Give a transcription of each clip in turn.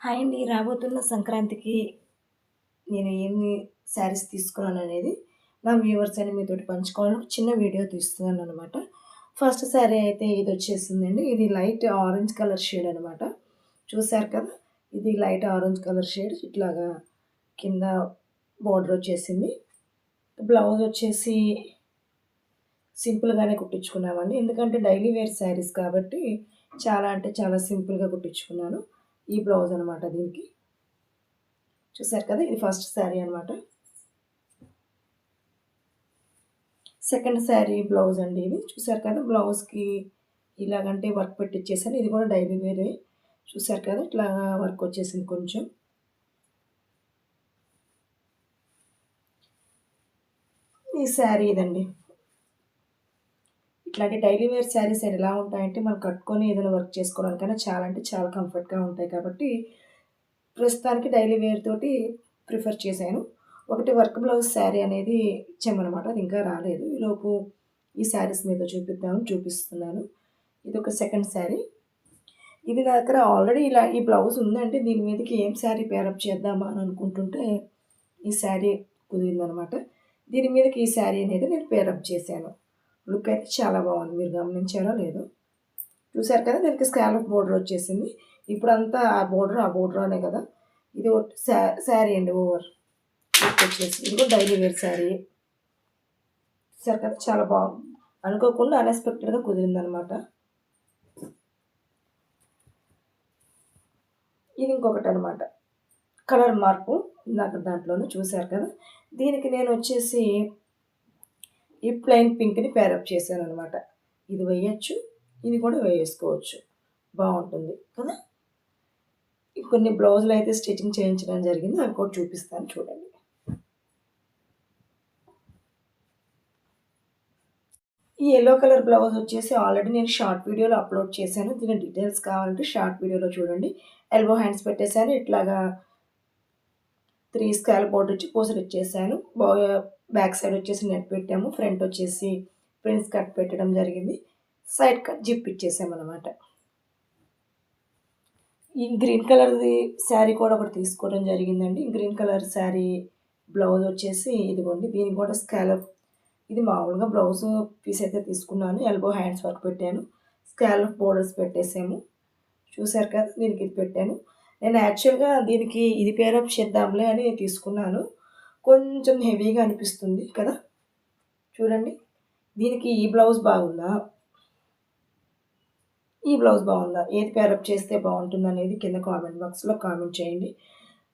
Hi అండి రాబోతున్న సంక్రాంతికి నేను ఏమి శారీస్ తీసుకున్నాను అనేది నా వ్యూవర్స్ అని మీతో పంచుకోవాలని చిన్న వీడియో తీస్తున్నాను అనమాట ఫస్ట్ శారీ అయితే ఇది వచ్చేసిందండి. ఇది లైట్ ఆరెంజ్ కలర్ షేడ్ అనమాట చూశారు కదా? ఇది లైట్ ఆరెంజ్ కలర్ షేడ్. ఇట్లాగా కింద బార్డర్ వచ్చేసింది. బ్లౌజ్ వచ్చేసి సింపుల్గానే కుట్టించుకున్నామండి. ఎందుకంటే డైలీ వేర్ శారీస్ కాబట్టి చాలా అంటే చాలా సింపుల్గా కుట్టించుకున్నాను. ఈ బ్లౌజ్ అనమాట దీనికి. చూసారు కదా ఇది ఫస్ట్ శారీ అనమాట సెకండ్ శారీ బ్లౌజ్ అండి ఇది. చూసారు కదా బ్లౌజ్కి ఇలాగంటే వర్క్ పెట్టిచ్చేసాను. ఇది కూడా డైలీ వేరే. చూసారు కదా ఇట్లా వర్క్ వచ్చేసింది కొంచెం. ఈ శారీ ఇదండి. ఇట్లాంటి డైలీ వేర్ శారీస్ ఎలా ఉంటాయంటే మనం కట్టుకొని ఏదైనా వర్క్ చేసుకోవడానికైనా చాలా అంటే చాలా కంఫర్ట్గా ఉంటాయి కాబట్టి ప్రస్తుతానికి డైలీ వేర్ తోటి ప్రిఫర్ చేశాను. ఒకటి వర్క్ బ్లౌజ్ శారీ అనేది ఇచ్చామన్నమాట అది ఇంకా రాలేదు. ఈలోపు ఈ శారీస్ మీద చూపిద్దామని చూపిస్తున్నాను. ఇది ఒక సెకండ్ శారీ. ఇది నా దగ్గర ఆల్రెడీ ఇలా ఈ బ్లౌజ్ ఉందంటే దీని మీదకి ఏం శారీ పేరప్ చేద్దామా అని అనుకుంటుంటే ఈ శారీ కుదిరిందనమాట దీని మీదకి ఈ శారీ అనేది నేను పేరప్ చేశాను. లుక్ అయితే చాలా బాగుంది. మీరు గమనించారో లేదో. చూసారు కదా దీనికి స్కాలప్ బోర్డర్ వచ్చేసింది. ఇప్పుడంతా ఆ బోర్డర్ ఆ బోర్డర్ అనే కదా. ఇది శారీ అండి ఓవర్. వచ్చేసి ఇది డైలీ వేర్ శారీ. చూసారు కదా చాలా బాగుంది అనుకోకుండా అన్ఎక్స్పెక్టెడ్గా కుదిరిందనమాట. ఇది ఇంకొకటి అనమాట కలర్ మార్పు నాకు దాంట్లోనే చూశారు కదా. దీనికి నేను వచ్చేసి ఈ ప్లెయిన్ పింక్ని పేరప్ చేశాను అనమాట ఇది వేయచ్చు ఇది కూడా వేసుకోవచ్చు. బాగుంటుంది కదా? కొన్ని బ్లౌజులు అయితే స్టిచ్చింగ్ చేయించడం జరిగింది అవి కూడా చూపిస్తాను చూడండి. ఈ ఎల్లో కలర్ బ్లౌజ్ వచ్చేసి ఆల్రెడీ నేను షార్ట్ వీడియోలో అప్లోడ్ చేశాను. దీని డీటెయిల్స్ కావాలంటే షార్ట్ వీడియోలో చూడండి. ఎల్బో హ్యాండ్స్ పెట్టేశాను ఇట్లాగా త్రీ స్కాల్ బోర్డు వచ్చి పూసలు ఇచ్చేసాను బ్యాక్ సైడ్ వచ్చేసి నెట్ పెట్టాము ఫ్రంట్ వచ్చేసి ప్రిన్స్ కట్ పెట్టడం జరిగింది సైడ్ కట్ జిప్ ఇచ్చేసామన్నమాట ఈ గ్రీన్ కలర్ది శారీ కూడా ఒకటి తీసుకోవడం జరిగిందండి. గ్రీన్ కలర్ శారీ బ్లౌజ్ వచ్చేసి ఇదిగోండి దీనికి కూడా స్కాలప్. ఇది మామూలుగా బ్లౌజ్ పీస్ అయితే తీసుకున్నాను ఎల్బో హ్యాండ్స్ వర్క్ పెట్టాను స్కాలప్ బోర్డర్స్ పెట్టేసాము. చూసారు కదా దీనికి ఇది పెట్టాను. నేను యాక్చువల్గా దీనికి ఇది పేరప్ చేద్దాంలే అని తీసుకున్నాను. కొంచెం హెవీగా అనిపిస్తుంది కదా. చూడండి. దీనికి ఈ బ్లౌజ్ బాగుందా? ఈ బ్లౌజ్ బాగుందా? ఏది పేరప్ చేస్తే బాగుంటుంది అనేది కింద కామెంట్ బాక్స్లో కామెంట్ చేయండి.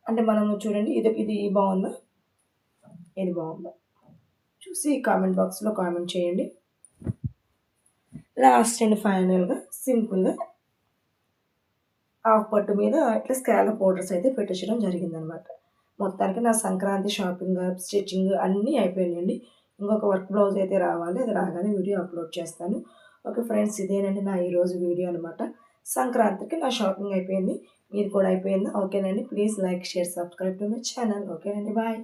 అంటే మనము చూడండి ఇది ఇది బాగుందా? ఇది బాగుందా? చూసి కామెంట్ బాక్స్లో కామెంట్ చేయండి. లాస్ట్ అండ్ ఫైనల్గా సింపుల్గా హాఫ్ పట్టు మీద ఇట్లా స్కాల పౌడర్స్ అయితే పెట్టించడం జరిగిందనమాట. మొత్తానికి నా సంక్రాంతి షాపింగ్ స్టిచ్చింగ్ అన్నీ అయిపోయినాయండి. ఇంకొక వర్క్ బ్లౌజ్ అయితే రావాలి. అది రాగానే వీడియో అప్లోడ్ చేస్తాను. ఓకే ఫ్రెండ్స్ ఇదేనండి నా ఈరోజు వీడియో అనమాట సంక్రాంతికి నా షాపింగ్ అయిపోయింది. మీరు కూడా అయిపోయింది? ఓకేనండి. Please like share subscribe to my channel. ఓకేనండి. బాయ్.